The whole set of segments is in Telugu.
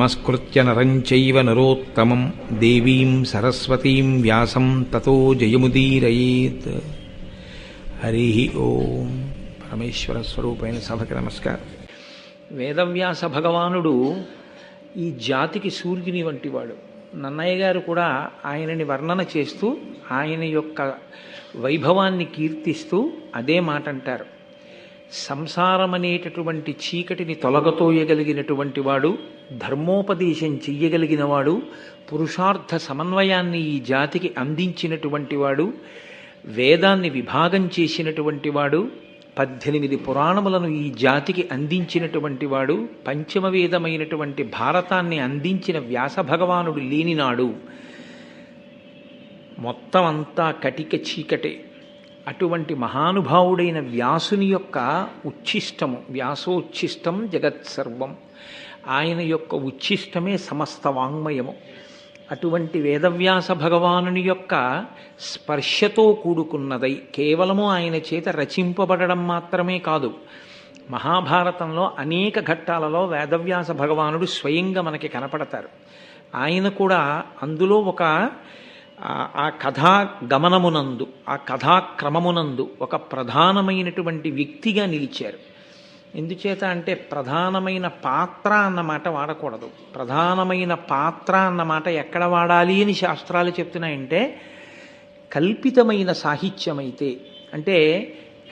నమస్కృత్య నరంచైవ నరోత్తమం దేవీం సరస్వతీం వ్యాసం తతో జయముదీరయేత్ హరి ఓం పరమేశ్వర స్వరూపైన సభకి నమస్కారం। వేదవ్యాస భగవానుడు ఈ జాతికి సూర్యుని వంటివాడు నన్నయ్య గారు కూడా ఆయనని వర్ణన చేస్తూ ఆయన యొక్క వైభవాన్ని కీర్తిస్తూ అదే మాట అంటారు సంసారం అనేటటువంటి చీకటిని తొలగతోయగలిగినటువంటి వాడు ధర్మోపదేశం చెయ్యగలిగిన వాడు పురుషార్థ సమన్వయాన్ని ఈ జాతికి అందించినటువంటి వాడు వేదాన్ని విభాగం చేసినటువంటి వాడు పద్దెనిమిది పురాణములను ఈ జాతికి అందించినటువంటి వాడు పంచమ వేదమైనటువంటి భారతాన్ని అందించిన వ్యాస భగవానుడు లేనినాడు. మొత్తం అంతా కటిక చీకటే. అటువంటి మహానుభావుడైన వ్యాసుని యొక్క ఉచ్ఛిష్టము వ్యాసోచ్ఛిష్టం జగత్సర్వం. ఆయన యొక్క ఉచ్ఛిష్టమే సమస్త వాంగ్మయము. అటువంటి వేదవ్యాస భగవానుని యొక్క స్పర్శతో కూడుకున్నదై కేవలము ఆయన చేత రచింపబడడం మాత్రమే కాదు. మహాభారతంలో అనేక ఘట్టాలలో వేదవ్యాస భగవానుడు స్వయంగా మనకి కనపడతారు. ఆయన కూడా అందులో ఒక ఆ కథా గమనమునందు ఆ కథాక్రమమునందు ఒక ప్రధానమైనటువంటి వ్యక్తిగా నిలిచారు. ఎందుచేత అంటే ప్రధానమైన పాత్ర అన్నమాట వాడకూడదు. ప్రధానమైన పాత్ర అన్నమాట ఎక్కడ వాడాలి అని శాస్త్రాలు చెప్తున్నాయంటే కల్పితమైన సాహిత్యమైతే అంటే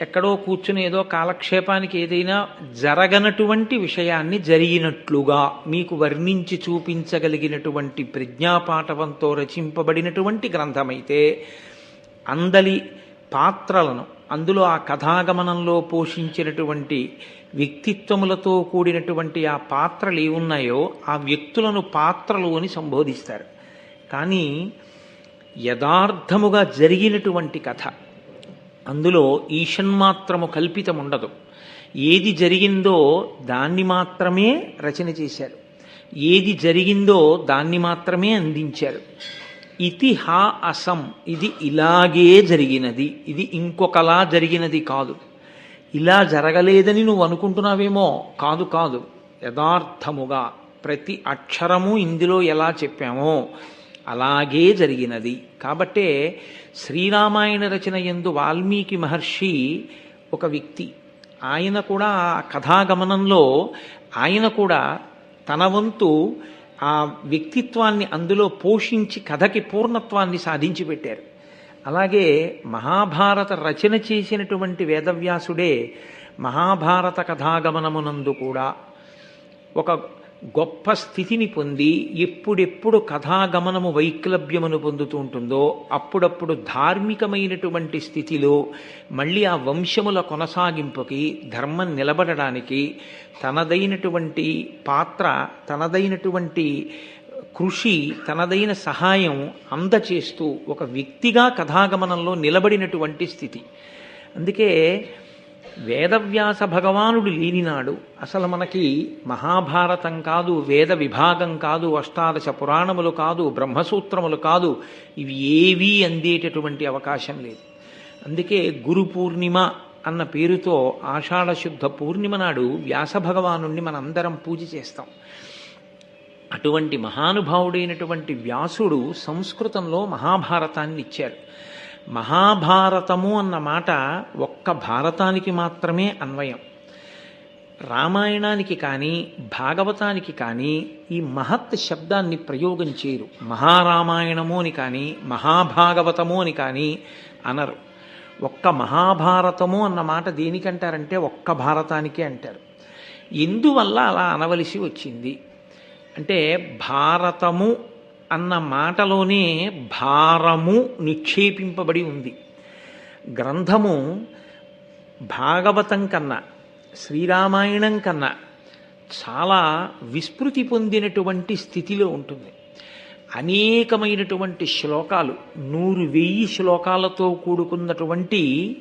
ఎక్కడో కూర్చుని ఏదో కాలక్షేపానికి ఏదైనా జరగనటువంటి విషయాన్ని జరిగినట్లుగా మీకు వర్ణించి చూపించగలిగినటువంటి ప్రజ్ఞాపాఠవంతో రచింపబడినటువంటి గ్రంథమైతే అందలి పాత్రలను అందులో ఆ కథాగమనంలో పోషించినటువంటి వ్యక్తిత్వములతో కూడినటువంటి ఆ పాత్రలు ఏమున్నాయో ఆ వ్యక్తులను పాత్రలు అని సంబోధిస్తారు. కానీ యథార్థముగా జరిగినటువంటి కథ అందులో ఈషన్మాత్రము కల్పితం ఉండదు ఏది జరిగిందో దాన్ని మాత్రమే రచన చేశారు. ఏది జరిగిందో దాన్ని మాత్రమే అందించారు. ఇతి హా అసం ఇది ఇలాగే జరిగినది. ఇది ఇంకొకలా జరిగినది కాదు. ఇలా జరగలేదని నువ్వు అనుకుంటున్నావేమో? కాదు కాదు. యథార్థముగా ప్రతి అక్షరము ఇందులో ఎలా చెప్పామో అలాగే జరిగినది. కాబట్టే శ్రీరామాయణ రచన ఎందు వాల్మీకి మహర్షి ఒక వ్యక్తి. ఆయన కూడా ఆ కథాగమనంలో ఆయన కూడా తన వంతు ఆ వ్యక్తిత్వాన్ని అందులో పోషించి కథకి పూర్ణత్వాన్ని సాధించి పెట్టారు. అలాగే మహాభారత రచన చేసినటువంటి వేదవ్యాసుడే మహాభారత కథాగమనమునందు కూడా ఒక గొప్ప స్థితిని పొంది ఎప్పుడెప్పుడు కథాగమనము వైక్లభ్యమును పొందుతూ ఉంటుందో అప్పుడప్పుడు ధార్మికమైనటువంటి స్థితిలో మళ్ళీ ఆ వంశముల కొనసాగింపుకి ధర్మం నిలబడడానికి తనదైనటువంటి పాత్ర తనదైనటువంటి కృషి తనదైన సహాయం అందచేస్తూ ఒక వ్యక్తిగా కథాగమనంలో నిలబడినటువంటి స్థితి. అందుకే వేదవ్యాస భగవానుడు లేనినాడు. అసలు మనకి మహాభారతం కాదు వేద విభాగం కాదు అష్టాదశ పురాణములు కాదు బ్రహ్మసూత్రములు కాదు ఇవి ఏవీ అందేటటువంటి అవకాశం లేదు. అందుకే గురు పూర్ణిమ అన్న పేరుతో ఆషాఢ శుద్ధ పూర్ణిమ నాడు వ్యాస భగవానుణ్ణి మనందరం పూజ చేస్తాం. అటువంటి మహానుభావుడైనటువంటి వ్యాసుడు సంస్కృతంలో మహాభారతాన్ని ఇచ్చారు మహాభారతము అన్న మాట ఒక్క భారతానికి మాత్రమే అన్వయం. రామాయణానికి కానీ భాగవతానికి కానీ ఈ మహత్ శబ్దాన్ని ప్రయోగం చేయరు. మహారామాయణము అని కానీ మహాభాగవతము అని కానీ అనరు. ఒక్క మహాభారతము అన్న మాట దేనికంటారంటే ఒక్క భారతానికే అంటారు. ఎందువల్ల అలా అనవలసి వచ్చింది. అంటే భారతము అన్న మాటలోనే భారము నిక్షేపింపబడి ఉంది. గ్రంథము భాగవతం కన్నా శ్రీరామాయణం కన్నా చాలా విస్మృతి పొందినటువంటి స్థితిలో ఉంటుంది. అనేకమైనటువంటి శ్లోకాలు నూరు వెయ్యి శ్లోకాలతో కూడుకున్నటువంటి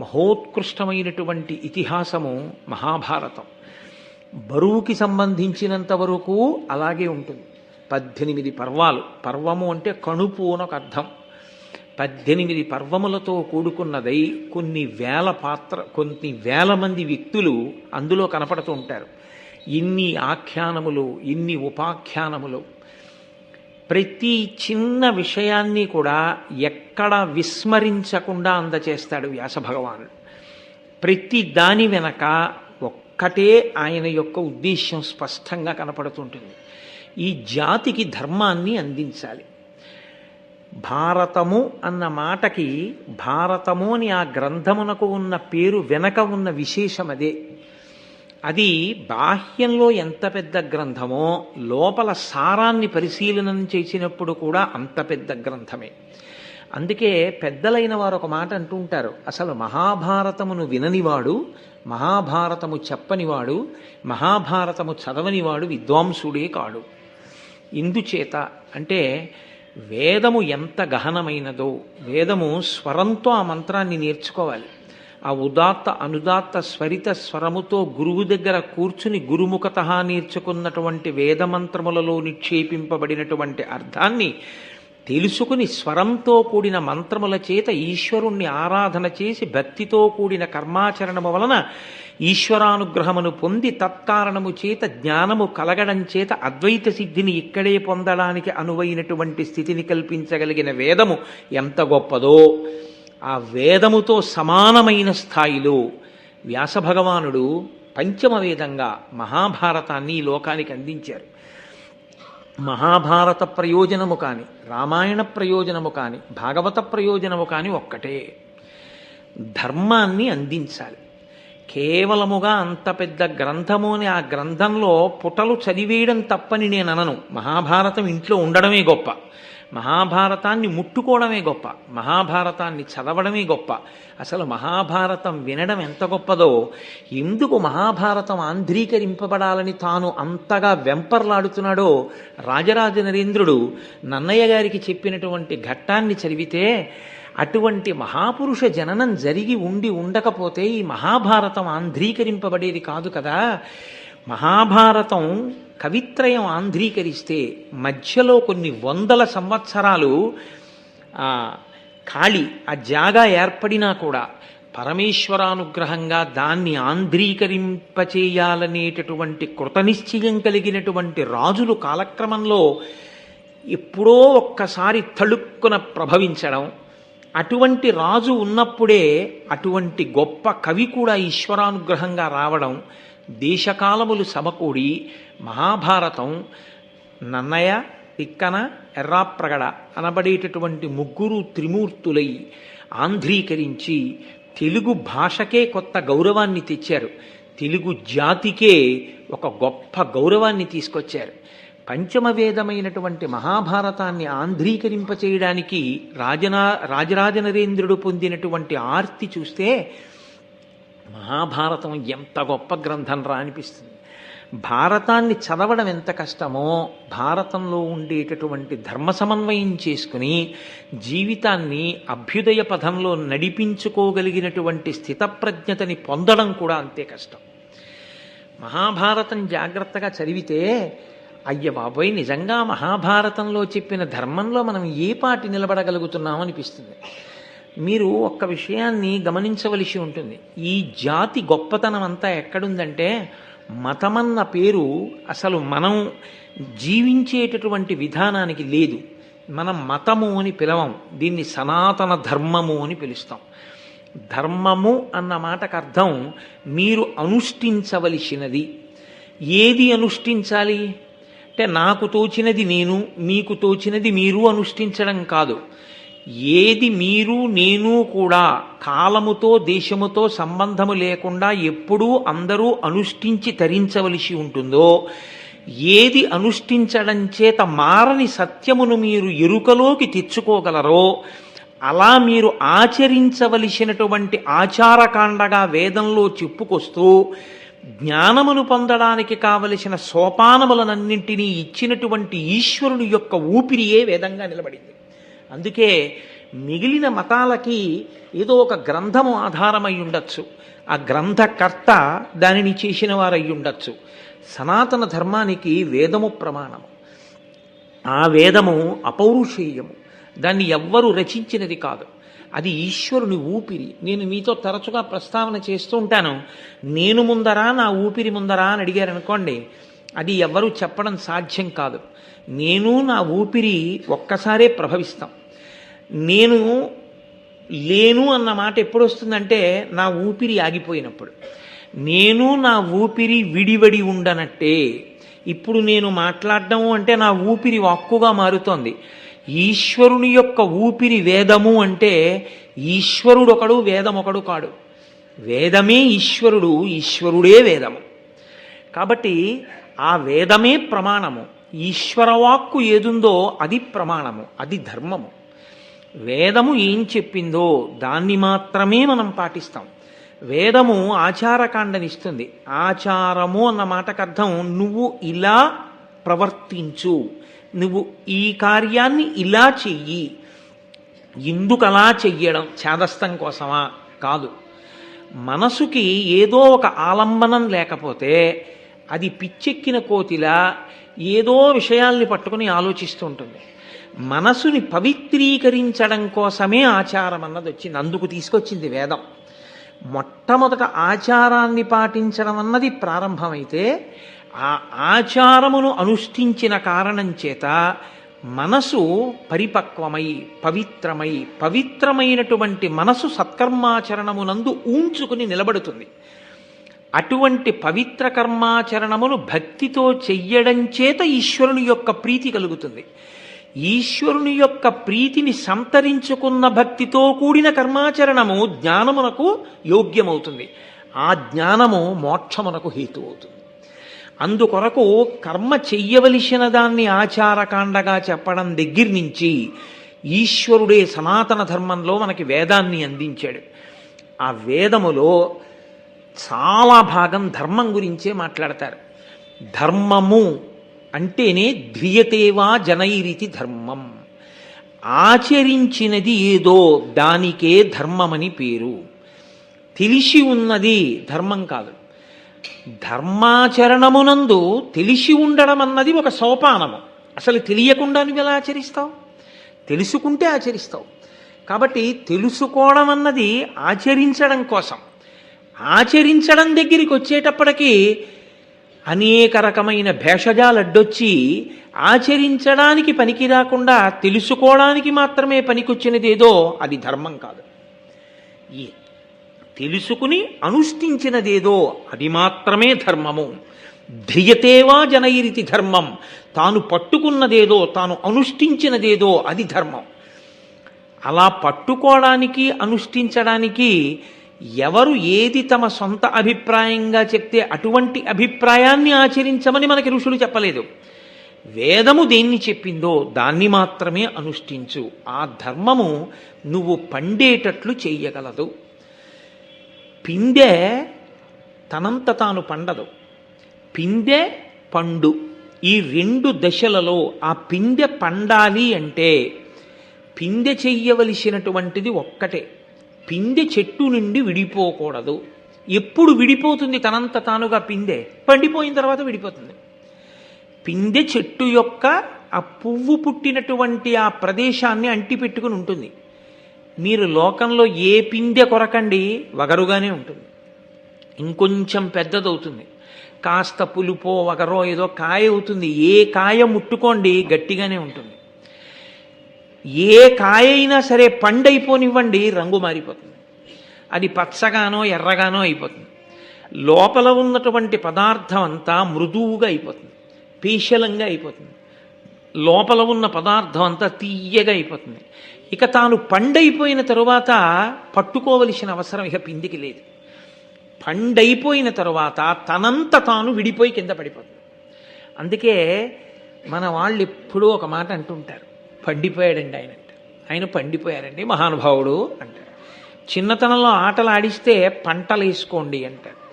మహోత్కృష్టమైనటువంటి ఇతిహాసము మహాభారతం. బరువుకి సంబంధించినంత వరకు అలాగే ఉంటుంది. పద్దెనిమిది పర్వాలు. పర్వము అంటే కణుపు అని ఒక అర్థం. పద్దెనిమిది పర్వములతో కూడుకున్నదై కొన్ని వేల పాత్ర కొన్ని వేల మంది వ్యక్తులు అందులో కనపడుతూ ఉంటారు. ఇన్ని ఆఖ్యానములు ఇన్ని ఉపాఖ్యానములు. ప్రతి చిన్న విషయాన్ని కూడా ఎక్కడ విస్మరించకుండా అందచేస్తాడు వ్యాసభగవానుడు ప్రతి దాని వెనక ఒక్కటే ఆయన యొక్క ఉద్దేశ్యం స్పష్టంగా కనపడుతుంటుంది. ఈ జాతికి ధర్మాన్ని అందించాలి. భారతము అన్న మాటకి భారతము అని ఆ గ్రంథమునకు ఉన్న పేరు వెనక ఉన్న విశేషం అదే. అది బాహ్యంలో ఎంత పెద్ద గ్రంథమో లోపల సారాన్ని పరిశీలనం చేసినప్పుడు కూడా అంత పెద్ద గ్రంథమే. అందుకే పెద్దలైన వారు ఒక మాట అంటూ ఉంటారు అసలు మహాభారతమును విననివాడు మహాభారతము చెప్పనివాడు మహాభారతము చదవనివాడు విద్వాంసుడే కాడు. ఇందుచేత అంటే వేదము ఎంత గహనమైనదో వేదము స్వరంతో ఆ మంత్రాన్ని నేర్చుకోవాలి. ఆ ఉదాత్త అనుదాత్త స్వరిత స్వరముతో గురువు దగ్గర కూర్చుని గురుముఖత నేర్చుకున్నటువంటి వేదమంత్రములలో నిక్షేపింపబడినటువంటి అర్థాన్ని తెలుసుకుని స్వరంతో కూడిన మంత్రముల చేత ఈశ్వరుణ్ణి ఆరాధన చేసి భక్తితో కూడిన కర్మాచరణము వలన ఈశ్వరానుగ్రహమును పొంది తత్కారణము చేత జ్ఞానము కలగడం చేత అద్వైత సిద్ధిని ఇక్కడే పొందడానికి అనువైనటువంటి స్థితిని కల్పించగలిగిన వేదము ఎంత గొప్పదో. ఆ వేదముతో సమానమైన స్థాయిలో వ్యాస భగవానుడు పంచమ వేదంగా మహాభారతాన్ని ఈ లోకానికి అందించారు. మహాభారత ప్రయోజనము కాని రామాయణ ప్రయోజనము కాని భాగవత ప్రయోజనము కాని ఒక్కటే. ధర్మాన్ని అందించాలి. కేవలముగా అంత పెద్ద గ్రంథము అని ఆ గ్రంథంలో పుటలు చదివేయడం తప్పని నేను అనను మహాభారతం ఇంట్లో ఉండడమే గొప్ప. మహాభారతాన్ని ముట్టుకోవడమే గొప్ప. మహాభారతాన్ని చదవడమే గొప్ప. అసలు మహాభారతం వినడం ఎంత గొప్పదో ఎందుకు మహాభారతం ఆంధ్రీకరింపబడాలని తాను అంతగా వెంపర్లాడుతున్నాడో రాజరాజ నరేంద్రుడు నన్నయ్య గారికి చెప్పినటువంటి ఘట్టాన్ని చదివితే అటువంటి మహాపురుష జననం జరిగి ఉండి ఉండకపోతే ఈ మహాభారతం ఆంధ్రీకరింపబడేది కాదు కదా. మహాభారతం కవిత్రయం ఆంధ్రీకరిస్తే మధ్యలో కొన్ని వందల సంవత్సరాలు ఖాళీ ఆ జాగా ఏర్పడినా కూడా పరమేశ్వరానుగ్రహంగా దాన్ని ఆంధ్రీకరింపచేయాలనేటటువంటి కృతనిశ్చయం కలిగినటువంటి రాజులు కాలక్రమంలో ఎప్పుడో ఒక్కసారి తళుక్కున ప్రభవించడం అటువంటి రాజు ఉన్నప్పుడే అటువంటి గొప్ప కవి కూడా ఈశ్వరానుగ్రహంగా రావడం దేశకాలములు సమకూడి మహాభారతం నన్నయ తిక్కన ఎర్రాప్రగడ అనబడేటటువంటి ముగ్గురు త్రిమూర్తులై ఆంధ్రీకరించి తెలుగు భాషకే కొత్త గౌరవాన్ని తెచ్చారు. తెలుగు జాతికే ఒక గొప్ప గౌరవాన్ని తీసుకొచ్చారు. పంచమ వేదమైనటువంటి మహాభారతాన్ని ఆంధ్రీకరింపచేయడానికి రాజనా రాజరాజ నరేంద్రుడు పొందినటువంటి ఆర్తి చూస్తే మహాభారతం ఎంత గొప్ప గ్రంథం రా అనిపిస్తుంది. భారతాన్ని చదవడం ఎంత కష్టమో భారతంలో ఉండేటటువంటి ధర్మ సమన్వయం చేసుకుని జీవితాన్ని అభ్యుదయ పథంలో నడిపించుకోగలిగినటువంటి స్థితప్రజ్ఞతని పొందడం కూడా అంతే కష్టం. మహాభారతం జాగ్రత్తగా చదివితే అయ్య బాబోయ్ నిజంగా మహాభారతంలో చెప్పిన ధర్మంలో మనం ఏ పాటి నిలబడగలుగుతున్నాం అనిపిస్తుంది. మీరు ఒక్క విషయాన్ని గమనించవలసి ఉంటుంది. ఈ జాతి గొప్పతనం అంతా ఎక్కడుందంటే మతమన్న పేరు అసలు మనం జీవించేటటువంటి విధానానికి లేదు. మనం మతము అని పిలవం. దీన్ని సనాతన ధర్మము అని పిలుస్తాం. ధర్మము అన్న మాటకు అర్థం మీరు అనుష్ఠించవలసినది. ఏది అనుష్ఠించాలి? అంటే నాకు తోచినది నేను మీకు తోచినది మీరు అనుష్ఠించడం కాదు. ఏది మీరు నేను కూడా కాలముతో దేశముతో సంబంధము లేకుండా ఎప్పుడూ అందరూ అనుష్ఠించి తరించవలసి ఉంటుందో ఏది అనుష్ఠించడం చేత మారని సత్యమును మీరు ఎరుకలోకి తెచ్చుకోగలరో అలా మీరు ఆచరించవలసినటువంటి ఆచారకాండగా వేదంలో చెప్పుకొస్తూ జ్ఞానమును పొందడానికి కావలసిన సోపానములనన్నింటినీ ఇచ్చినటువంటి ఈశ్వరుని యొక్క ఊపిరియే వేదంగా నిలబడింది. అందుకే మిగిలిన మతాలకి ఏదో ఒక గ్రంథము ఆధారమై ఉండొచ్చు. ఆ గ్రంథకర్త దానిని చేసిన వారై ఉండొచ్చు. సనాతన ధర్మానికి వేదము ప్రమాణము. ఆ వేదము అపౌరుషేయము. దాన్ని ఎవ్వరు రచించినది కాదు. అది ఈశ్వరుని ఊపిరి. నేను మీతో తరచుగా ప్రస్తావన చేస్తూ ఉంటాను. నేను ముందరా నా ఊపిరి ముందరా అని అడిగారనుకోండి అది ఎవరు చెప్పడం సాధ్యం కాదు. నేను నా ఊపిరి ఒక్కసారే ప్రభవిస్తాం. నేను లేను అన్న మాట ఎప్పుడు వస్తుందంటే నా ఊపిరి ఆగిపోయినప్పుడు. నేను నా ఊపిరి విడివడి ఉండనట్టే. ఇప్పుడు నేను మాట్లాడడం అంటే నా ఊపిరి వాక్కుగా మారుతోంది. ఈశ్వరుని యొక్క ఊపిరి వేదము అంటే ఈశ్వరుడు ఒకడు వేదం ఒకడు కాడు. వేదమే ఈశ్వరుడు ఈశ్వరుడే వేదము. కాబట్టి ఆ వేదమే ప్రమాణము. ఈశ్వరవాక్కు ఏదుందో అది ప్రమాణము అది ధర్మము. వేదము ఏం చెప్పిందో దాన్ని మాత్రమే మనం పాటిస్తాం. వేదము ఆచారకాండనిస్తుంది. ఆచారము అన్న మాటకు అర్థం నువ్వు ఇలా ప్రవర్తించు నువ్వు ఈ కార్యాన్ని ఇలా చెయ్యి ఎందుకు అలా చెయ్యడం ఛాదస్థం కోసమా? కాదు. మనసుకి ఏదో ఒక ఆలంబనం లేకపోతే అది పిచ్చెక్కిన కోతిలా ఏదో విషయాల్ని పట్టుకుని ఆలోచిస్తూ ఉంటుంది. మనసుని పవిత్రీకరించడం కోసమే ఆచారం అన్నది వచ్చింది. అందుకు తీసుకొచ్చింది వేదం. మొట్టమొదట ఆచారాన్ని పాటించడం అన్నది ప్రారంభమైతే ఆ ఆచారమును అనుష్ఠించిన కారణం చేత మనసు పరిపక్వమై పవిత్రమై పవిత్రమైనటువంటి మనసు సత్కర్మాచరణమునందు ఊంచుకుని నిలబడుతుంది. అటువంటి పవిత్ర కర్మాచరణములు భక్తితో చెయ్యడం చేత ఈశ్వరుని యొక్క ప్రీతి కలుగుతుంది. ఈశ్వరుని యొక్క ప్రీతిని సంతరించుకున్న భక్తితో కూడిన కర్మాచరణము జ్ఞానమునకు యోగ్యమవుతుంది. ఆ జ్ఞానము మోక్షమునకు హేతు అవుతుంది అందుకొరకు కర్మ చెయ్యవలసిన దాన్ని ఆచారకాండగా చెప్పడం దగ్గర నుంచి ఈశ్వరుడే సనాతన ధర్మంలో మనకి వేదాన్ని అందించాడు. ఆ వేదములో చాలా భాగం ధర్మం గురించే మాట్లాడతారు. ధర్మము అంటేనే ధ్రియతేవా జనైరితి ధర్మం. ఆచరించినది ఏదో దానికే ధర్మమని పేరు. తెలిసి ఉన్నది ధర్మం కాదు. ధర్మాచరణమునందు తెలిసి ఉండడం అన్నది ఒక సోపానము. అసలు తెలియకుండా నువ్వు ఎలా ఆచరిస్తావు? తెలుసుకుంటే ఆచరిస్తావు. కాబట్టి తెలుసుకోవడం అన్నది ఆచరించడం కోసం. ఆచరించడం దగ్గరికి వచ్చేటప్పటికీ అనేక రకమైన భేషజాలు అడ్డొచ్చి ఆచరించడానికి పనికి రాకుండా తెలుసుకోవడానికి మాత్రమే పనికొచ్చినది ఏదో అది ధర్మం కాదు. తెలుసుకుని అనుష్ఠించినదేదో అది మాత్రమే ధర్మము. ధ్రియతేవా జనయిరితి ధర్మం. తాను పట్టుకున్నదేదో తాను అనుష్ఠించినదేదో అది ధర్మం. అలా పట్టుకోవడానికి అనుష్ఠించడానికి ఎవరు ఏది తమ సొంత అభిప్రాయంగా చెప్తే అటువంటి అభిప్రాయాన్ని ఆచరించమని మనకి ఋషులు చెప్పలేదు. వేదము దేన్ని చెప్పిందో దాన్ని మాత్రమే అనుష్ఠించు. ఆ ధర్మము నువ్వు పండేటట్లు చేయగలదు పిందె తనంత తాను పండదు. పిందె పండు. ఈ రెండు దశలలో ఆ పిందె పండాలి అంటే పిందె చెయ్యవలసినటువంటిది ఒక్కటే. పిందె చెట్టు నుండి విడిపోకూడదు. ఎప్పుడు విడిపోతుంది తనంత తానుగా పిందె పండిపోయిన తర్వాత విడిపోతుంది. పిందె చెట్టు యొక్క ఆ పువ్వు పుట్టినటువంటి ఆ ప్రదేశాన్ని అంటిపెట్టుకుని ఉంటుంది. మీరు లోకంలో ఏ పిందె కొరకండి వగరుగానే ఉంటుంది. ఇంకొంచెం పెద్దదవుతుంది. కాస్త పులుపో వగరో ఏదో కాయ అవుతుంది. ఏ కాయ ముట్టుకోండి గట్టిగానే ఉంటుంది. ఏ కాయ అయినా సరే పండైపోనివ్వండి రంగు మారిపోతుంది. అది పచ్చగానో ఎర్రగానో అయిపోతుంది. లోపల ఉన్నటువంటి పదార్థం అంతా మృదువుగా అయిపోతుంది. పీశలంగా అయిపోతుంది. లోపల ఉన్న పదార్థం అంతా తీయగా అయిపోతుంది. ఇక తాను పండైపోయిన తరువాత పట్టుకోవలసిన అవసరం ఇక పిందికి లేదు. పండైపోయిన తరువాత తనంత తాను విడిపోయి కింద పడిపోతుంది. అందుకే మన వాళ్ళు ఎప్పుడూ ఒక మాట అంటుంటారు. పండిపోయాడండి ఆయన. ఆయన పండిపోయారండి మహానుభావుడు అంటారు చిన్నతనంలో ఆటలు ఆడిస్తే పంటలు వేసుకోండి అంటారు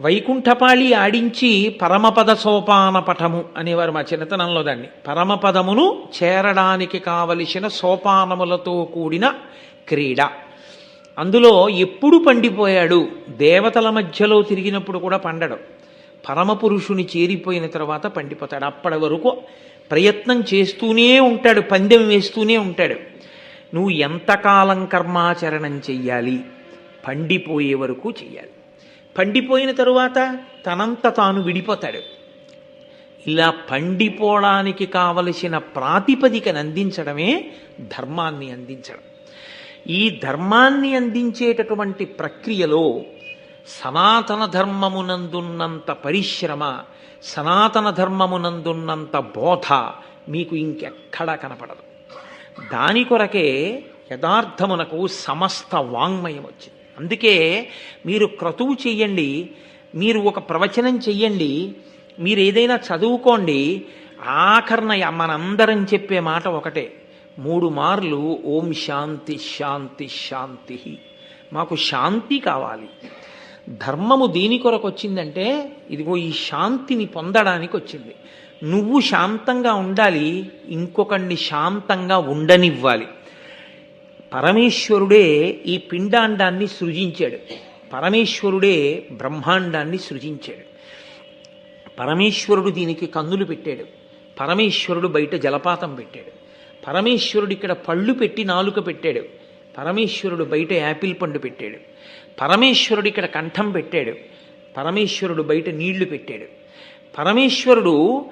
వైకుంఠపాళి ఆడించి పరమపద సోపాన పటము అనేవారు మా చిన్నతనంలో దాన్ని. పరమపదమును చేరడానికి కావలసిన సోపానములతో కూడిన క్రీడ. అందులో ఎప్పుడు పండిపోయాడు దేవతల మధ్యలో తిరిగినప్పుడు కూడా పండడు. పరమపురుషుని చేరిపోయిన తర్వాత పండిపోతాడు. అప్పటి వరకు ప్రయత్నం చేస్తూనే ఉంటాడు పందెం వేస్తూనే ఉంటాడు. నువ్వు ఎంతకాలం కర్మాచరణం చెయ్యాలి? పండిపోయే వరకు చెయ్యాలి. పండిపోయిన తరువాత తనంత తాను విడిపోతాడు. ఇలా పండిపోవడానికి కావలసిన ప్రాతిపదికను అందించడమే ధర్మాన్ని అందించడం. ఈ ధర్మాన్ని అందించేటటువంటి ప్రక్రియలో సనాతన ధర్మమునందున్నంత పరిశ్రమ సనాతన ధర్మమునందున్నంత బోధ మీకు ఇంకెక్కడా కనపడదు. దాని కొరకే యథార్థమునకు సమస్త వాంగ్మయం వచ్చింది. అందుకే మీరు క్రతువు చెయ్యండి మీరు ఒక ప్రవచనం చెయ్యండి మీరు ఏదైనా చదువుకోండి ఆఖరణ మనందరం చెప్పే మాట ఒకటే మూడు మార్లు ఓం శాంతి శాంతి శాంతి మాకు శాంతి కావాలి. ధర్మము దేని కొరకు వచ్చిందంటే ఇదిగో ఈ శాంతిని పొందడానికి వచ్చింది. నువ్వు శాంతంగా ఉండాలి ఇంకొకడిని శాంతంగా ఉండనివ్వాలి. పరమేశ్వరుడే ఈ పిండాండాన్ని సృజించాడు. పరమేశ్వరుడే బ్రహ్మాండాన్ని సృజించాడు. పరమేశ్వరుడు దీనికి కన్నులు పెట్టాడు. పరమేశ్వరుడు బయట జలపాతం పెట్టాడు. పరమేశ్వరుడు ఇక్కడ పళ్ళు పెట్టి నాలుక పెట్టాడు. పరమేశ్వరుడు బయట యాపిల్ పండు పెట్టాడు. పరమేశ్వరుడు ఇక్కడ కంఠం పెట్టాడు. పరమేశ్వరుడు బయట నీళ్ళు పెట్టాడు. పరమేశ్వరుడు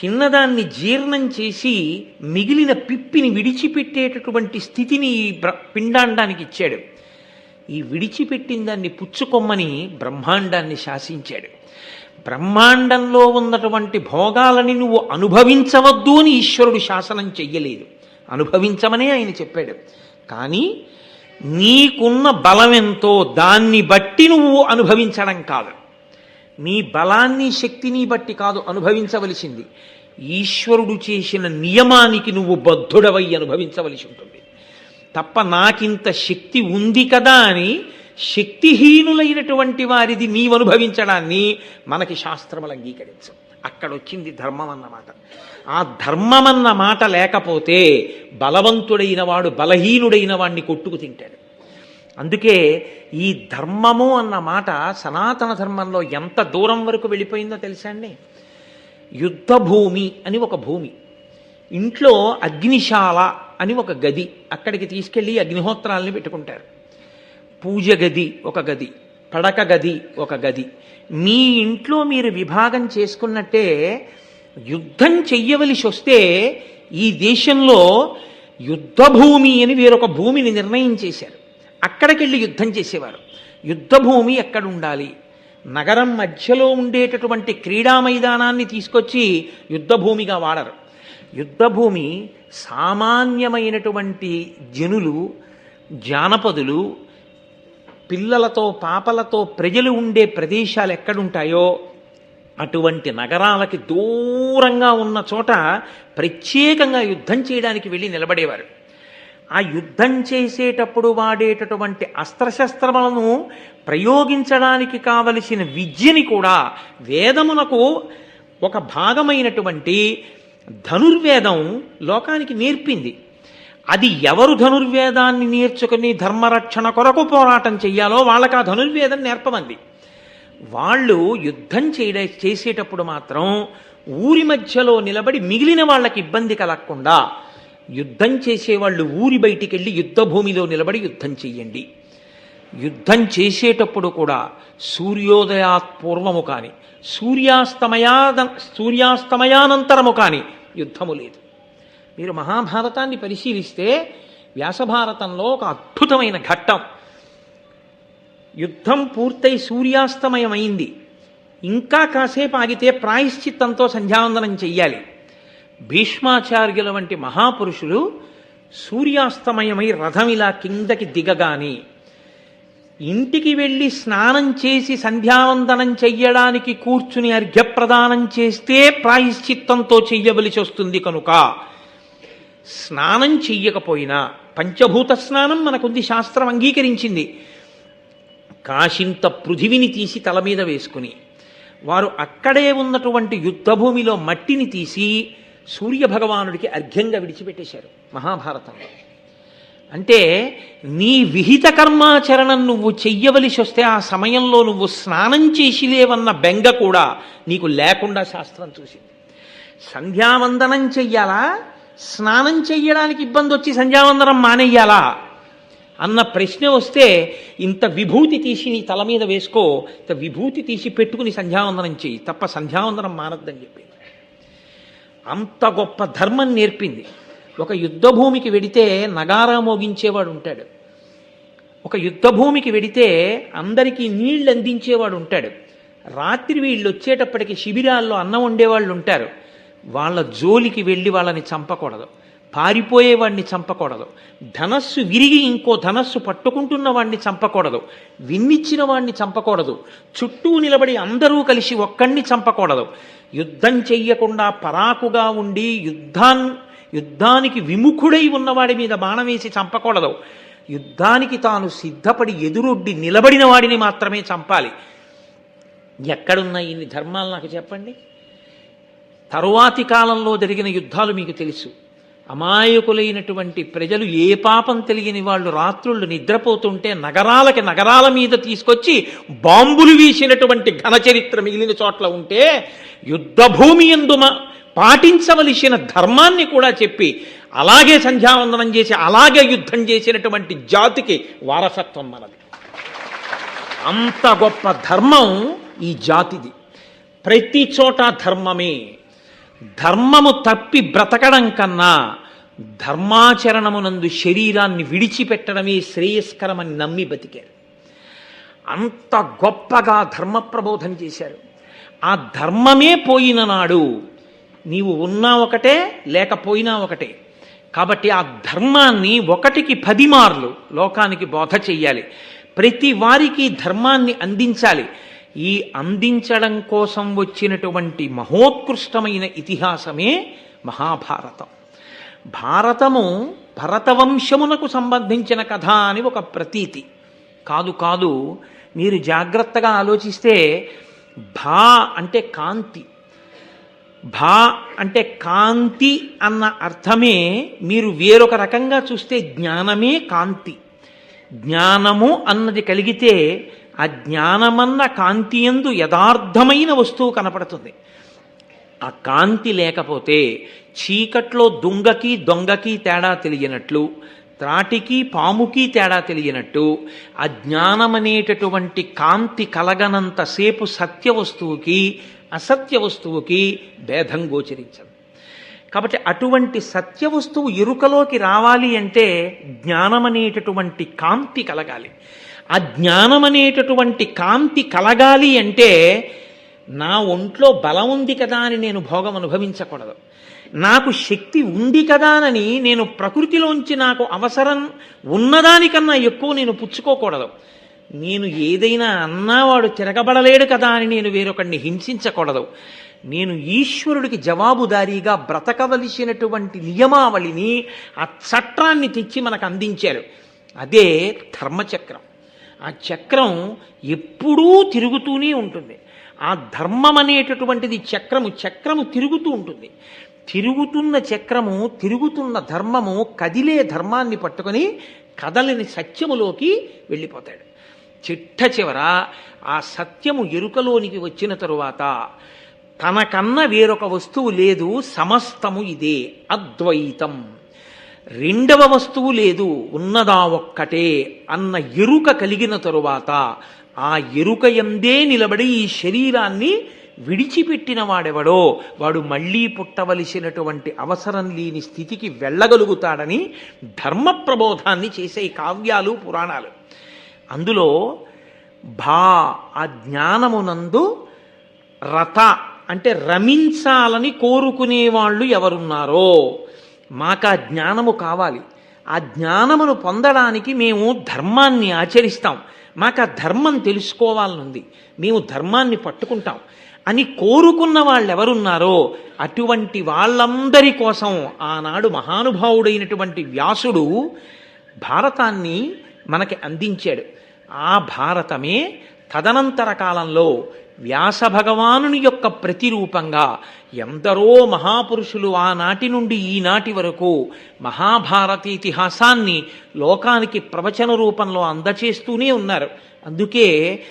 తిన్నదాన్ని జీర్ణం చేసి మిగిలిన పిప్పిని విడిచిపెట్టేటటువంటి స్థితిని ఈ పిండాండానికి ఇచ్చాడు. ఈ విడిచిపెట్టిన దాన్ని పుచ్చుకొమ్మని బ్రహ్మాండాన్ని శాసించాడు. బ్రహ్మాండంలో ఉన్నటువంటి భోగాలని నువ్వు అనుభవించవద్దు అని ఈశ్వరుడు శాసనం చెయ్యలేదు. అనుభవించమనే ఆయన చెప్పాడు. కానీ నీకున్న బలం ఎంతో దాన్ని బట్టి నువ్వు అనుభవించడం కాదు. నీ బలాన్ని శక్తిని బట్టి కాదు అనుభవించవలసింది. ఈశ్వరుడు చేసిన నియమానికి నువ్వు బద్ధుడవై అనుభవించవలసి ఉంటుంది. తప్ప నాకింత శక్తి ఉంది కదా అని శక్తిహీనులైనటువంటి వారిది నీవు అనుభవించడాన్ని మనకి శాస్త్రములు అంగీకరించు. అక్కడ వచ్చింది ధర్మం అన్నమాట ఆ ధర్మం అన్న మాట లేకపోతే బలవంతుడైన వాడు బలహీనుడైన వాడిని కొట్టుకు తింటాడు. అందుకే ఈ ధర్మము అన్న మాట సనాతన ధర్మంలో ఎంత దూరం వరకు వెళ్ళిపోయిందో తెలుసా అండి? యుద్ధ భూమి అని ఒక భూమి. ఇంట్లో అగ్నిశాల అని ఒక గది. అక్కడికి తీసుకెళ్ళి అగ్నిహోత్రాలని పెట్టుకుంటారు. పూజ గది ఒక గది పడక గది ఒక గది. మీ ఇంట్లో మీరు విభాగం చేసుకున్నట్టే యుద్ధం చెయ్యవలసి వస్తే ఈ దేశంలో యుద్ధ భూమి అని వేరొక భూమిని నిర్ణయం చేశారు. అక్కడికెళ్ళి యుద్ధం చేసేవారు. యుద్ధ భూమి ఎక్కడ ఉండాలి నగరం మధ్యలో ఉండేటటువంటి క్రీడా మైదానాన్ని తీసుకొచ్చి యుద్ధ భూమిగా వాడరు. యుద్ధ భూమి సామాన్యమైనటువంటి జనులు జానపదులు పిల్లలతో పాపలతో ప్రజలు ఉండే ప్రదేశాలు ఎక్కడుంటాయో అటువంటి నగరాలకి దూరంగా ఉన్న చోట ప్రత్యేకంగా యుద్ధం చేయడానికి వెళ్ళి నిలబడేవారు. ఆ యుద్ధం చేసేటప్పుడు వాడేటటువంటి అస్త్రశస్త్రములను ప్రయోగించడానికి కావలసిన విద్యని కూడా వేదమునకు ఒక భాగమైనటువంటి ధనుర్వేదం లోకానికి నేర్పింది. అది ఎవరు ధనుర్వేదాన్ని నేర్చుకుని ధర్మరక్షణ కొరకు పోరాటం చెయ్యాలో వాళ్ళకి ఆ ధనుర్వేదం నేర్పమంది. వాళ్ళు యుద్ధం చేయడ చేసేటప్పుడు మాత్రం ఊరి మధ్యలో నిలబడి మిగిలిన వాళ్ళకి ఇబ్బంది కలగకుండా యుద్ధం చేసేవాళ్ళు ఊరి బయటికి వెళ్ళి యుద్ధ భూమిలో నిలబడి యుద్ధం చెయ్యండి. యుద్ధం చేసేటప్పుడు కూడా సూర్యోదయాత్ పూర్వము కానీ సూర్యాస్తమయాద సూర్యాస్తమయానంతరము కానీ యుద్ధము లేదు. మీరు మహాభారతాన్ని పరిశీలిస్తే వ్యాసభారతంలో ఒక అద్భుతమైన ఘట్టం. యుద్ధం పూర్తయి సూర్యాస్తమయమైంది. ఇంకా కాసేపు ఆగితే ప్రాయశ్చిత్తంతో సంధ్యావందనం చెయ్యాలి. భీష్మాచార్యుల వంటి మహాపురుషులు సూర్యాస్తమయమై రథం ఇలా కిందకి దిగగాని ఇంటికి వెళ్ళి స్నానం చేసి సంధ్యావందనం చెయ్యడానికి కూర్చుని అర్ఘ్యప్రదానం చేస్తే ప్రాయశ్చిత్తంతో చెయ్యవలసి వస్తుంది కనుక స్నానం చెయ్యకపోయినా పంచభూత స్నానం మనకుంది శాస్త్రం అంగీకరించింది. కాశింత పృథివిని తీసి తల మీద వేసుకుని వారు అక్కడే ఉన్నటువంటి యుద్ధభూమిలో మట్టిని తీసి సూర్యభగవానుడికి అర్ఘ్యంగా విడిచిపెట్టేశారు మహాభారతంలో అంటే నీ విహిత కర్మాచరణం నువ్వు చెయ్యవలసి వస్తే ఆ సమయంలో నువ్వు స్నానం చేసిలేవన్న బెంగ కూడా నీకు లేకుండా శాస్త్రం చూసింది. సంధ్యావందనం చెయ్యాలా? స్నానం చెయ్యడానికి ఇబ్బంది వచ్చి సంధ్యావందనం మానేయాలా అన్న ప్రశ్న వస్తే ఇంత విభూతి తీసి నీ తల మీద వేసుకో ఇంత విభూతి తీసి పెట్టుకుని సంధ్యావందనం చెయ్యి. తప్ప సంధ్యావందనం మానద్దని చెప్పింది. అంత గొప్ప ధర్మం నేర్పింది. ఒక యుద్ధభూమికి వెడితే నగారా మోగించేవాడు ఉంటాడు. ఒక యుద్ధభూమికి వెడితే అందరికీ నీళ్ళు అందించేవాడు ఉంటాడు. రాత్రి వీళ్ళు వచ్చేటప్పటికి శిబిరాల్లో అన్నం వండేవాళ్ళు ఉంటారు. వాళ్ళ జోలికి వెళ్ళి వాళ్ళని చంపకూడదు. పారిపోయేవాడిని చంపకూడదు. ధనస్సు విరిగి ఇంకో ధనస్సు పట్టుకుంటున్న వాడిని చంపకూడదు. విన్నిచ్చిన వాడిని చంపకూడదు. చుట్టూ నిలబడి అందరూ కలిసి ఒక్కడిని చంపకూడదు. యుద్ధం చెయ్యకుండా పరాకుగా ఉండి యుద్ధాన్ యుద్ధానికి విముఖుడై ఉన్నవాడి మీద బాణం వేసి చంపకూడదు. యుద్ధానికి తాను సిద్ధపడి ఎదురొడ్డి నిలబడిన వాడిని మాత్రమే చంపాలి. ఎక్కడున్నాయి ఇన్ని ధర్మాలు నాకు చెప్పండి? తరువాతి కాలంలో జరిగిన యుద్ధాలు మీకు తెలుసు. అమాయకులైనటువంటి ప్రజలు ఏ పాపం తెలియని వాళ్ళు రాత్రుళ్ళు నిద్రపోతుంటే నగరాలకి నగరాల మీద తీసుకొచ్చి బాంబులు వీసినటువంటి ఘన చరిత్ర మిగిలిన చోట్ల ఉంటే యుద్ధభూమి ఎందుమ పాటించవలసిన ధర్మాన్ని కూడా చెప్పి అలాగే సంధ్యావందనం చేసి అలాగే యుద్ధం చేసినటువంటి జాతికి వారసత్వం మనది. అంత గొప్ప ధర్మం ఈ జాతిది. ప్రతి చోట ధర్మమే. ధర్మము తప్పి బ్రతకడం కన్నా ధర్మాచరణమునందు శరీరాన్ని విడిచిపెట్టడమే శ్రేయస్కరమని నమ్మి బతికారు. అంత గొప్పగా ధర్మ ప్రబోధం చేశారు. ఆ ధర్మమే పోయిన నాడు నీవు ఉన్నా ఒకటే లేకపోయినా ఒకటే. కాబట్టి ఆ ధర్మాన్ని ఒకటికి పది మార్లు లోకానికి బోధ చెయ్యాలి. ప్రతి వారికి ధర్మాన్ని అందించాలి. ఈ అందించడం కోసం వచ్చినటువంటి మహోత్కృష్టమైన ఇతిహాసమే మహాభారతం. భారతము భరతవంశమునకు సంబంధించిన కథ అని ఒక ప్రతీతి. కాదు కాదు మీరు జాగ్రత్తగా ఆలోచిస్తే భా అంటే కాంతి. భా అంటే కాంతి అన్న అర్థమే మీరు వేరొక రకంగా చూస్తే జ్ఞానమే కాంతి. జ్ఞానము అన్నది కలిగితే ఆ జ్ఞానమన్న కాంతి ఎందు యథార్థమైన వస్తువు కనపడుతుంది. ఆ కాంతి లేకపోతే చీకట్లో దుంగకి దొంగకి తేడా తెలియనట్లు త్రాటికి పాముకి తేడా తెలియనట్టు అజ్ఞానమనేటటువంటి కాంతి కలగనంతసేపు సత్య వస్తువుకి అసత్య వస్తువుకి భేదం గోచరించదు. కాబట్టి అటువంటి సత్య వస్తువు ఎరుకలోకి రావాలి అంటే జ్ఞానమనేటటువంటి కాంతి కలగాలి. ఆ జ్ఞానమనేటటువంటి కాంతి కలగాలి అంటే నా ఒంట్లో బలం ఉంది కదా అని నేను భోగం అనుభవించకూడదు. నాకు శక్తి ఉంది కదా అని నేను ప్రకృతిలోంచి నాకు అవసరం ఉన్నదానికన్నా ఎక్కువ నేను పుచ్చుకోకూడదు. నేను ఏదైనా అన్నావాడు తిరగబడలేడు కదా అని నేను వేరొకడిని హింసించకూడదు. నేను ఈశ్వరుడికి జవాబుదారీగా బ్రతకవలసినటువంటి నియమావళిని ఆ చట్టాన్ని తెచ్చి మనకు అందించారు. అదే ధర్మచక్రం. ఆ చక్రం ఎప్పుడూ తిరుగుతూనే ఉంటుంది. ఆ ధర్మం అనేటటువంటిది చక్రము చక్రము తిరుగుతూ ఉంటుంది. తిరుగుతున్న చక్రము తిరుగుతున్న ధర్మము కదిలే ధర్మాన్ని పట్టుకొని కదలని సత్యములోకి వెళ్ళిపోతాడు. చిట్ట చివర ఆ సత్యము ఎరుకలోనికి వచ్చిన తరువాత తనకన్నా వేరొక వస్తువు లేదు సమస్తము ఇదే అద్వైతం. రెండవ వస్తువు లేదు ఉన్నదా ఒక్కటే అన్న ఎరుక కలిగిన తరువాత ఆ ఎరుక ఎందే నిలబడి ఈ శరీరాన్ని విడిచిపెట్టిన వాడెవడో వాడు మళ్ళీ పుట్టవలసినటువంటి అవసరం లేని స్థితికి వెళ్ళగలుగుతాడని ధర్మ ప్రబోధాన్ని చేసే ఈ కావ్యాలు పురాణాలు. అందులో భా ఆ జ్ఞానమునందు రథ అంటే రమించాలని కోరుకునే వాళ్ళు ఎవరున్నారో మాకు ఆ జ్ఞానము కావాలి. ఆ జ్ఞానమును పొందడానికి మేము ధర్మాన్ని ఆచరిస్తాం. మాకు ఆ ధర్మం తెలుసుకోవాలనుంది. మేము ధర్మాన్ని పట్టుకుంటాం. అని కోరుకున్న వాళ్ళు ఎవరున్నారో అటువంటి వాళ్ళందరి కోసం ఆనాడు మహానుభావుడైనటువంటి వ్యాసుడు భారతాన్ని మనకి అందించాడు. ఆ భారతమే తదనంతర కాలంలో వ్యాస భగవానుని యొక్క ప్రతిరూపంగా ఎందరో మహాపురుషులు ఆనాటి నుండి ఈనాటి వరకు మహాభారత ఇతిహాసాన్ని లోకానికి ప్రవచన రూపంలో అందచేస్తూనే ఉన్నారు. అందుకే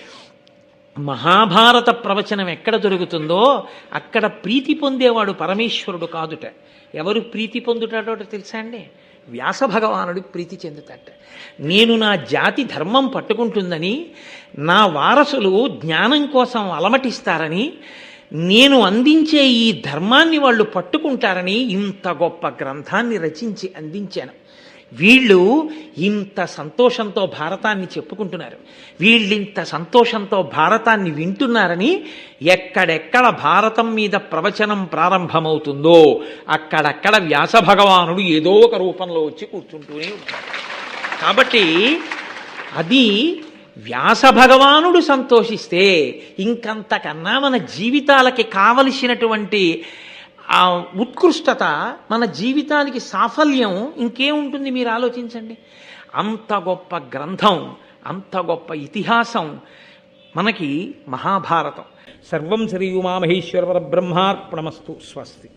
మహాభారత ప్రవచనం ఎక్కడ దొరుకుతుందో అక్కడ ప్రీతి పొందేవాడు పరమేశ్వరుడు కాదుట. ఎవరు ప్రీతి పొందుతాడో తెలుసా అండి? వ్యాస భగవానుడు ప్రీతి చెందుతాట. నేను నా జాతి ధర్మం పట్టుకుంటుందని నా వారసులు జ్ఞానం కోసం అలమటిస్తారని నేను అందించే ఈ ధర్మాన్ని వాళ్ళు పట్టుకుంటారని ఇంత గొప్ప గ్రంథాన్ని రచించి అందించాను. వీళ్ళు ఇంత సంతోషంతో భారతాన్ని చెప్పుకుంటున్నారు. వీళ్ళింత సంతోషంతో భారతాన్ని వింటున్నారని ఎక్కడెక్కడ భారతం మీద ప్రవచనం ప్రారంభమవుతుందో అక్కడక్కడ వ్యాస భగవానుడు ఏదో ఒక రూపంలో వచ్చి కూర్చుంటూనే ఉంటాడు. కాబట్టి అది వ్యాస భగవానుడు సంతోషిస్తే ఇంకంతకన్నా మన జీవితాలకి కావలసినటువంటి ఆ ఉత్కృష్టత మన జీవితానికి సాఫల్యం ఇంకేముంటుంది మీరు ఆలోచించండి? అంత గొప్ప గ్రంథం అంత గొప్ప ఇతిహాసం మనకి మహాభారతం. సర్వం శ్రీ ఉమామహేశ్వర బ్రహ్మార్పణమస్తు స్వస్తి.